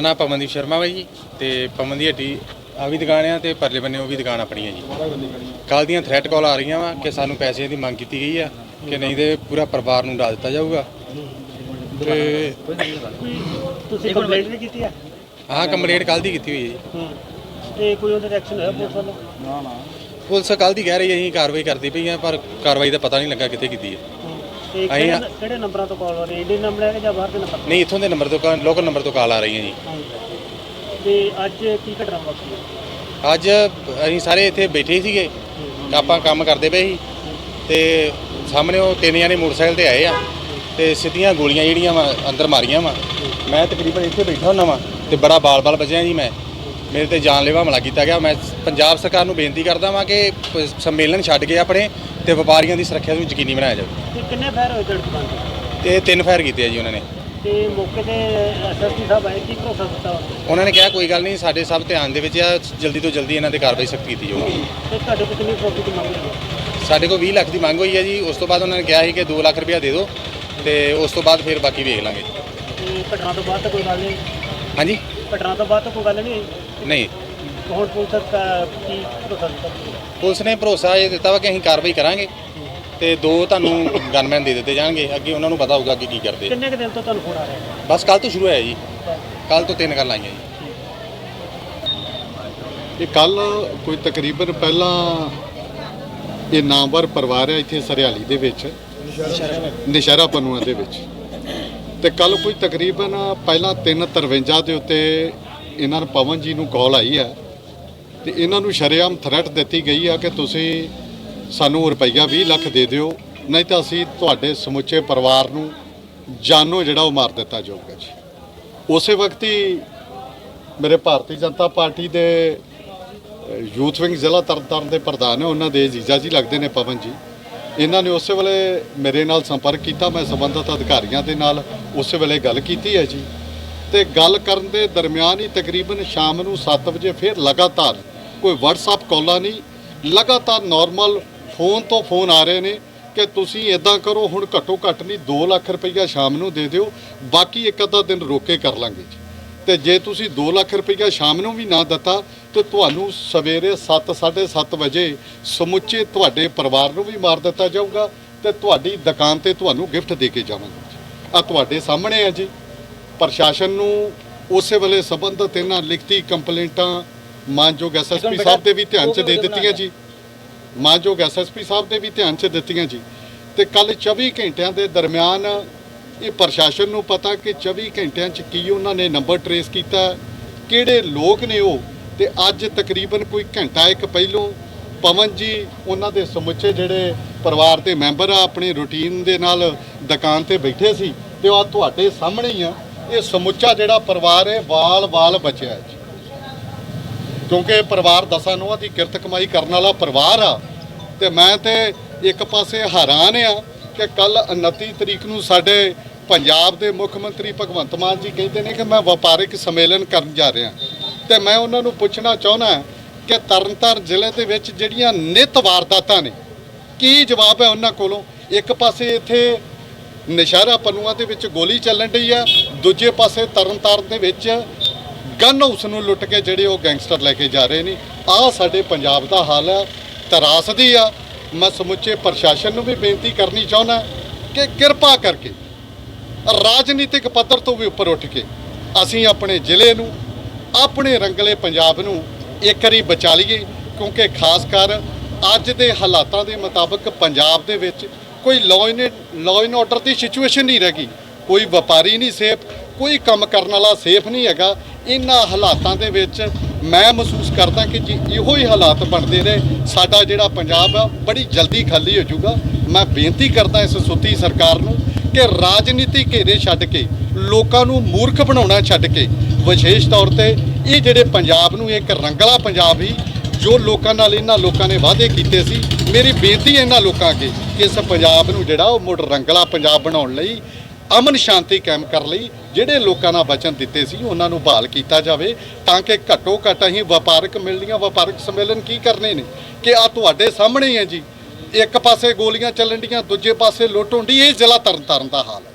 ਮੇਰਾ ਨਾਮ ਪਵਨਦੀਪ ਸ਼ਰਮਾ ਵਾ ਜੀ ਤੇ ਪਵਨ ਦੀ ਹੱਟੀ ਆ ਵੀ ਦੁਕਾਨ ਆ ਤੇ ਪਰਲੇ ਬੰਨੇ ਉਹ ਵੀ ਦੁਕਾਨ ਆਪਣੀ ਹੈ ਜੀ। ਕੱਲ ਦੀਆਂ ਥ੍ਰੈਟ ਕਾਲ ਆ ਰਹੀਆਂ ਵਾ ਕਿ ਸਾਨੂੰ ਪੈਸੇ ਦੀ ਮੰਗ ਕੀਤੀ ਗਈ ਆ ਕਿ ਨਹੀਂ ਤੇ ਪੂਰਾ ਪਰਿਵਾਰ ਨੂੰ ਡਾ ਦਿੱਤਾ ਜਾਊਗਾ। ਤੇ ਤੁਸੀਂ ਕੰਪਲੇਂਟ ਵੀ ਕੀਤੀ ਹੈ ਆਹ ਕੰਪਲੇਂਟ ਕੱਲ ਦੀ ਕੀਤੀ ਹੋਈ ਹੈ ਜੀ। ਹੂੰ। ਤੇ ਕੋਈ ਉਹਦਾ ਰਿਐਕਸ਼ਨ ਹੋਇਆ ਪੁਲਿਸ ਵੱਲੋਂ? ਪੁਲਿਸ ਕੱਲ ਦੀ ਕਹਿ ਰਹੀ ਹੈ ਅਸੀਂ ਕਾਰਵਾਈ ਕਰਦੀ ਪਈ ਆ ਪਰ ਕਾਰਵਾਈ ਦਾ ਪਤਾ ਨਹੀਂ ਲੱਗਾ ਕਿੱਥੇ ਕੀਤੀ ਹੈ ਤੇ ਕਿਹੜੇ ਕਿਹੜੇ ਨੰਬਰਾਂ ਤੋਂ ਕਾਲ ਆ ਰਹੀ ਹੈ? ਇੰਡੀਅਨ ਨੰਬਰ ਹੈ ਜਾਂ ਬਾਹਰ ਦੇ ਨੰਬਰ ਨਹੀਂ ਇੱਥੋਂ ਦੇ ਨੰਬਰ ਤੋਂ ਲੋਕਲ ਨੰਬਰ ਤੋਂ ਕਾਲ ਆ ਰਹੀਆਂ ਜੀ। ਹਾਂ ਤੇ ਅੱਜ ਕੀ ਘਟਨਾ ਵਾਪਰੀ? ਹੈ ਅੱਜ ਅਸੀਂ ਸਾਰੇ ਇੱਥੇ ਬੈਠੇ ਸੀਗੇ। ਆਪਾਂ ਕੰਮ ਕਰਦੇ ਪਏ ਸੀ। ਤੇ ਸਾਹਮਣੇ ਉਹ ਤਿੰਨ ਜਣੇ ਮੋਟਰਸਾਈਕਲ ਤੇ ਆਏ ਆ। ਤੇ ਸਿੱਧੀਆਂ ਗੋਲੀਆਂ ਜਿਹੜੀਆਂ ਵਾ ਅੰਦਰ ਮਾਰੀਆਂ ਵਾ। ਮੈਂ ਤਕਰੀਬਨ ਇੱਥੇ ਬੈਠਾ ਹੁੰਦਾ ਵਾਂ ਤੇ ਬੜਾ ਬਾਲ-ਬਾਲ ਬਚਿਆ ਜੀ ਮੈਂ। ਮੇਰੇ ਤੇ ਜਾਨਲੇਵਾ ਹਮਲਾ ਕੀਤਾ ਗਿਆ। ਮੈਂ ਪੰਜਾਬ ਸਰਕਾਰ ਨੂੰ ਬੇਨਤੀ ਕਰਦਾ ਵਾਂ ਕਿ ਪ- ਸੰਮੇਲਨ ਛੱਡ ਕੇ ਆਪਣੇ ਤੇ ਵਪਾਰੀਆਂ ਦੀ ਸੁਰੱਖਿਆ ਨੂੰ ਯਕੀਨੀ ਬਣਾਇਆ ਜਾਵੇ। ਤੇ ਕਿੰਨੇ ਫਾਇਰ ਹੋਏ ਤੁਹਾਡੀ ਦੁਕਾਨ ਤੇ? ਤੇ ਤਿੰਨ ਫਾਇਰ ਕੀਤੇ ਆ ਜੀ ਉਹਨਾਂ ਨੇ। ਤੇ ਮੌਕੇ ਤੇ ਐਸਐਸਪੀ ਸਾਹਿਬ ਆਏ ਕੀ ਭਰੋਸਾ ਦਿੱਤਾ ਵਾ? ਉਹਨਾਂ ਨੇ ਕਿਹਾ ਕੋਈ ਗੱਲ ਨਹੀਂ ਸਾਡੇ ਸਭ ਧਿਆਨ ਦੇ ਵਿੱਚ ਆ ਜਲਦੀ ਤੋਂ ਜਲਦੀ ਇਹਨਾਂ ਤੇ ਕਾਰਵਾਈ ਸਖਤ ਕੀਤੀ ਜਾਊਗੀ। ਤੇ ਤੁਹਾਡੇ ਕੋਲ ਕਿੰਨੀ ਪ੍ਰੋਫਿਟ ਮੰਗ ਰਹੀ ਹੈ? ਸਾਡੇ ਕੋਲ 20 ਲੱਖ ਦੀ ਮੰਗ ਹੋਈ ਹੈ ਜੀ। ਉਸ ਤੋਂ ਬਾਅਦ ਉਹਨਾਂ ਨੇ ਕਿਹਾ ਸੀ ਕਿ 2 ਲੱਖ ਰੁਪਇਆ ਦੇ ਦਿਓ ਤੇ ਉਸ ਤੋਂ ਬਾਅਦ ਫਿਰ ਬਾਕੀ ਵੇਖ ਲਾਂਗੇ। ਤੇ ਘਟਨਾ ਤੋਂ ਬਾਅਦ ਤਾਂ ਕੋਈ ਗੱਲ ਨਹੀਂ। ਹਾਂਜੀ? ਘਟਨਾ ਤੋਂ ਬਾਅਦ ਤਾਂ ਕੋਈ ਗੱਲ ਨਹੀਂ ਹੋਈ। ਨਹੀਂ। ਹੁਣ ਪੁਲਿਸ ਦਾ ਕੀ ਭਰੋਸਾ ਦਿੱਤਾ ਪੁਲਿਸ ਨੇ ਭਰੋਸਾ ਇਹ ਦਿੱਤਾ ਵਾ ਕਿ ਅਸੀਂ ਕਾਰਵਾਈ ਕਰਾਂਗੇ ਤੇ ਦੋ ਤੁਹਾਨੂੰ ਗਨਮੈਨ ਦੇ ਦਿੱਤੇ ਜਾਣਗੇ। ਅੱਗੇ ਉਹਨਾਂ ਨੂੰ ਪਤਾ ਹੋਊਗਾ ਕਿ ਕੀ ਕਰਦੇ ਆ। ਕਿੰਨੇ ਕੁ ਦਿਨ ਤੋਂ ਤੁਹਾਨੂੰ ਫੋਨ ਆ ਰਿਹਾ? ਹੈ ਬਸ ਕੱਲ ਤੋਂ ਸ਼ੁਰੂ ਹੋਇਆ ਜੀ। ਕੱਲ ਤੋਂ ਤਿੰਨ ਗੱਲ ਆਈਆਂ ਜੀ। ਇਹ ਕੱਲ ਕੋਈ ਤਕਰੀਬਨ ਪਹਿਲਾਂ ਇਹ ਨਾਮਵਰ ਪਰਿਵਾਰ ਹੈ ਇੱਥੇ ਸਰਿਆਲੀ ਦੇ ਵਿੱਚ। ਨਿਸ਼ਾਰਾ ਪਨੂਆ ਦੇ ਵਿੱਚ। ਤੇ ਕੱਲ ਕੋਈ ਤਕਰੀਬਨ ਪਹਿਲਾਂ 353 ਦੇ ਉੱਤੇ ਇਹਨਾਂ ਪਵਨ ਜੀ ਨੂੰ ਕਾਲ ਆਈ ਹੈ ਤੇ ਇਹਨਾਂ ਨੂੰ ਸ਼ਰੇਆਮ ਥ੍ਰੈਟ ਦਿੱਤੀ ਗਈ ਆ ਕਿ ਤੁਸੀਂ ਸਾਨੂੰ ਰੁਪਈਆ 20 ਲੱਖ ਦੇ ਦਿਓ, ਨਹੀਂ ਤਾਂ ਅਸੀਂ ਤੁਹਾਡੇ ਸਮੁੱਚੇ ਪਰਿਵਾਰ ਨੂੰ ਜਾਨੋਂ ਜਿਹੜਾ ਉਹ ਮਾਰ ਦਿੱਤਾ ਜਾਊਗਾ ਜੀ। ਉਸੇ ਵਕਤ ਹੀ ਮੇਰੇ ਭਾਰਤੀ ਜਨਤਾ ਪਾਰਟੀ ਦੇ ਯੂਥ ਵਿੰਗ ਜ਼ਿਲ੍ਹਾ ਤਰਨਤਾਰਨ ਦੇ ਪ੍ਰਧਾਨ ਨੇ ਉਹਨਾਂ ਦੇ ਜੀਜਾ ਜੀ ਲੱਗਦੇ ਨੇ ਪਵਨ ਜੀ। ਇਹਨਾਂ ਨੇ ਉਸੇ ਵੇਲੇ ਮੇਰੇ ਨਾਲ ਸੰਪਰਕ ਕੀਤਾ, ਮੈਂ ਸੰਬੰਧਿਤ ਅਧਿਕਾਰੀਆਂ ਦੇ ਨਾਲ ਉਸੇ ਵੇਲੇ ਗੱਲ ਕੀਤੀ ਹੈ ਜੀ। ਤੇ ਗੱਲ ਕਰਨ ਦੇ ਦਰਮਿਆਨ ਹੀ ਤਕਰੀਬਨ ਸ਼ਾਮ ਨੂੰ 7 ਵਜੇ ਫਿਰ ਲਗਾਤਾਰ ਕੋਈ WhatsApp ਕਾਲਾਂ ਨਹੀਂ, ਲਗਾਤਾਰ ਨਾਰਮਲ ਫੋਨ ਤੋਂ ਫੋਨ ਆ ਰਹੇ ਨੇ ਕਿ ਤੁਸੀਂ ਇਦਾਂ ਕਰੋ, ਹੁਣ ਘੱਟੋ ਘੱਟ ਨਹੀਂ 2 ਲੱਖ ਰੁਪਈਆ ਸ਼ਾਮ ਨੂੰ ਦੇ ਦਿਓ, ਬਾਕੀ ਇੱਕ ਅੱਧਾ ਦਿਨ ਰੋਕੇ ਕਰ ਲਾਂਗੇ ਜੀ। ਤੇ ਜੇ ਤੁਸੀਂ 2 ਲੱਖ ਰੁਪਈਆ ਸ਼ਾਮ ਨੂੰ ਵੀ ਨਾ ਦਿੱਤਾ, ਤੇ ਤੁਹਾਨੂੰ ਸਵੇਰੇ 7:30 ਵਜੇ ਸਮੁੱਚੇ ਤੁਹਾਡੇ ਪਰਿਵਾਰ ਨੂੰ ਵੀ ਮਾਰ ਦਿੱਤਾ ਜਾਊਗਾ ਤੇ ਤੁਹਾਡੀ ਦੁਕਾਨ ਤੇ ਤੁਹਾਨੂੰ ਗਿਫਟ ਦੇ ਕੇ ਜਾਵਾਂਗੇ ਆ ਤੁਹਾਡੇ ਸਾਹਮਣੇ ਹੈ ਜੀ। ਪ੍ਰਸ਼ਾਸਨ ਨੂੰ ਉਸੇ ਵੇਲੇ ਸੰਬੰਧਿਤ ਇਹਨਾਂ ਲਿਖਤੀ ਕੰਪਲੇਂਟਾਂ ਮਾਨਯੋਗ ਐਸਐਸਪੀ ਸਾਹਿਬ ਦੇ ਵੀ ਧਿਆਨ 'ਚ ਦੇ ਦਿੱਤੀਆਂ ਜੀ। ਮਾਨਯੋਗ ਐਸਐਸਪੀ ਸਾਹਿਬ ਦੇ ਵੀ ਧਿਆਨ 'ਚ ਦਿੱਤੀਆਂ ਜੀ। ਤੇ ਕੱਲ 24 ਘੰਟਿਆਂ ਦੇ ਦਰਮਿਆਨ ਇਹ ਪ੍ਰਸ਼ਾਸਨ ਨੂੰ ਪਤਾ ਕਿ 24 ਘੰਟਿਆਂ 'ਚ ਕੀ ਉਹਨਾਂ ਨੇ ਨੰਬਰ ਟਰੇਸ ਕੀਤਾ ਕਿਹੜੇ ਲੋਕ ਨੇ ਉਹ ਤੇ ਅੱਜ ਤਕਰੀਬਨ ਕੋਈ ਘੰਟਾ ਇੱਕ ਪਹਿਲੋਂ ਪਵਨ ਜੀ ਉਹਨਾਂ ਦੇ ਸਮੁੱਚੇ ਜਿਹੜੇ ਪਰਿਵਾਰ ਦੇ ਮੈਂਬਰ ਆ ਆਪਣੀ ਰੁਟੀਨ ਦੇ ਨਾਲ ਦੁਕਾਨ ਤੇ ਬੈਠੇ ਸੀ ਤੇ ਉਹ ਤੁਹਾਡੇ ਸਾਹਮਣੇ ਹੀ ਆ। ਇਹ ਸਮੁੱਚਾ ਜਿਹੜਾ ਪਰਿਵਾਰ ਹੈ ਵਾਲ-ਵਾਲ ਬਚਿਆ ਹੈ ਕਿਉਂਕਿ ਪਰਿਵਾਰ ਦਸਾਂ ਨੂੰਹਾਂ ਦੀ ਕਿਰਤ ਕਮਾਈ ਕਰਨ ਵਾਲਾ ਪਰਿਵਾਰ ਆ ਤੇ ਮੈਂ ਤੇ ਇੱਕ ਪਾਸੇ ਹੈਰਾਨ ਆ ਕਿ ਕੱਲ 29 ਤਰੀਕ ਨੂੰ ਸਾਡੇ ਪੰਜਾਬ ਦੇ ਮੁੱਖ ਮੰਤਰੀ ਭਗਵੰਤ ਮਾਨ ਜੀ ਕਹਿੰਦੇ ਨੇ ਕਿ ਮੈਂ ਵਪਾਰਿਕ ਸੰਮੇਲਨ ਕਰਨ ਜਾ ਰਿਹਾ। ਤੇ ਮੈਂ ਉਹਨਾਂ ਨੂੰ ਪੁੱਛਣਾ ਚਾਹੁੰਦਾ ਕਿ ਤਰਨਤਾਰਨ ਜ਼ਿਲ੍ਹੇ ਦੇ ਵਿੱਚ ਜਿਹੜੀਆਂ ਨਿਤ ਵਾਰਦਾਤਾਂ ਨੇ, ਕੀ ਜਵਾਬ ਹੈ ਉਹਨਾਂ ਕੋਲੋਂ? ਇੱਕ ਪਾਸੇ ਇੱਥੇ ਨਿਸ਼ਾਰਾ ਪਨੂਆ ਦੇ ਵਿੱਚ ਗੋਲੀ ਚੱਲਣ ਡਈ ਆ ਦੂਜੇ ਪਾਸੇ ਤਰਨਤਾਰਨ ਦੇ ਵਿੱਚ ਗਨ ਹਾਊਸ ਨੂੰ ਲੁੱਟ ਕੇ ਜਿਹੜੇ ਉਹ ਗੈਂਗਸਟਰ ਲੈ ਕੇ ਜਾ ਰਹੇ ਨੇ। ਆਹ ਸਾਡੇ ਪੰਜਾਬ ਦਾ ਹਾਲ ਹੈ ਤਰਾਸਦੀ ਆ। ਮੈਂ ਸਮੁੱਚੇ ਪ੍ਰਸ਼ਾਸਨ ਨੂੰ ਵੀ ਬੇਨਤੀ ਕਰਨੀ ਚਾਹੁੰਦਾ ਕਿ ਕਿਰਪਾ ਕਰਕੇ ਰਾਜਨੀਤਿਕ ਪੱਧਰ ਤੋਂ ਵੀ ਉੱਪਰ ਉੱਠ ਕੇ ਅਸੀਂ ਆਪਣੇ ਜ਼ਿਲ੍ਹੇ ਨੂੰ, ਆਪਣੇ ਰੰਗਲੇ ਪੰਜਾਬ ਨੂੰ ਇੱਕ ਵਾਰੀ ਬਚਾ ਲਈਏ, ਕਿਉਂਕਿ ਖਾਸ ਕਰ ਅੱਜ ਦੇ ਹਾਲਾਤਾਂ ਦੇ ਮੁਤਾਬਕ ਪੰਜਾਬ ਦੇ ਵਿੱਚ ਕੋਈ law and law and order the situation ਨਹੀਂ ਰਹਿ ਗਈ। ਕੋਈ ਵਪਾਰੀ ਨਹੀਂ ਸੇਫ, ਕੋਈ ਕੰਮ ਕਰਨ ਵਾਲਾ ਸੇਫ ਨਹੀਂ ਹੈਗਾ। ਇਹਨਾਂ ਹਾਲਾਤਾਂ ਦੇ ਵਿੱਚ ਮੈਂ ਮਹਿਸੂਸ ਕਰਦਾ ਕਿ ਜੀ ਇਹੋ ਹੀ ਹਾਲਾਤ ਬਣਦੇ ਰਹੇ ਸਾਡਾ ਜਿਹੜਾ ਪੰਜਾਬ ਆ, ਬੜੀ ਜਲਦੀ ਖਾਲੀ ਹੋ ਜਾਊਗਾ। ਮੈਂ ਬੇਨਤੀ ਕਰਦਾ ਇਸ ਸੁੱਤੀ ਸਰਕਾਰ ਨੂੰ ਕਿ ਰਾਜਨੀਤੀ ਘੇਰੇ ਛੱਡ ਕੇ, ਲੋਕਾਂ ਨੂੰ ਮੂਰਖ ਬਣਾਉਣਾ ਛੱਡ ਕੇ, ਵਿਸ਼ੇਸ਼ ਤੌਰ ਤੇ ਇਹ ਜਿਹੜੇ ਪੰਜਾਬ ਨੂੰ ਇੱਕ ਰੰਗਲਾ ਪੰਜਾਬ ਹੀ ਜੋ ਲੋਕਾਂ ਨਾਲ ਇਹਨਾਂ ਲੋਕਾਂ ਨੇ ਵਾਅਦੇ ਕੀਤੇ ਸੀ, ਮੇਰੀ ਬੇਨਤੀ ਹੈ ਇਹਨਾਂ ਲੋਕਾਂ ਅੱਗੇ ਕਿ ਇਸ ਪੰਜਾਬ ਨੂੰ ਜਿਹੜਾ ਉਹ ਮੁੜ ਰੰਗਲਾ ਪੰਜਾਬ ਬਣਾਉਣ ਲਈ ਅਮਨ ਸ਼ਾਂਤੀ ਕਾਇਮ ਕਰ ਲਈ, ਜਿਹੜੇ ਲੋਕਾਂ ਨਾਲ ਵਚਨ ਦਿੱਤੇ ਸੀ, ਉਹਨਾਂ ਨੂੰ ਬਹਾਲ ਕੀਤਾ ਜਾਵੇ, ਤਾਂ ਕਿ ਘੱਟੋ ਘੱਟ ਅਸੀਂ ਵਪਾਰਕ ਮਿਲਣੀਆਂ, ਵਪਾਰਕ ਸੰਮੇਲਨ ਕੀ ਕਰਨੇ ਨੇ? ਕਿ ਆ ਤੁਹਾਡੇ ਸਾਹਮਣੇ ਹੀ ਹੈ ਜੀ। ਇੱਕ ਪਾਸੇ ਗੋਲੀਆਂ ਚੱਲਣ ਡੀਆਂ, ਦੂਜੇ ਪਾਸੇ ਲੁੱਟ ਹੁੰਦੀ ਇਹ ਜ਼ਿਲ੍ਹਾ ਤਰਨਤਾਰਨ ਦਾ ਹਾਲ ਹੈ।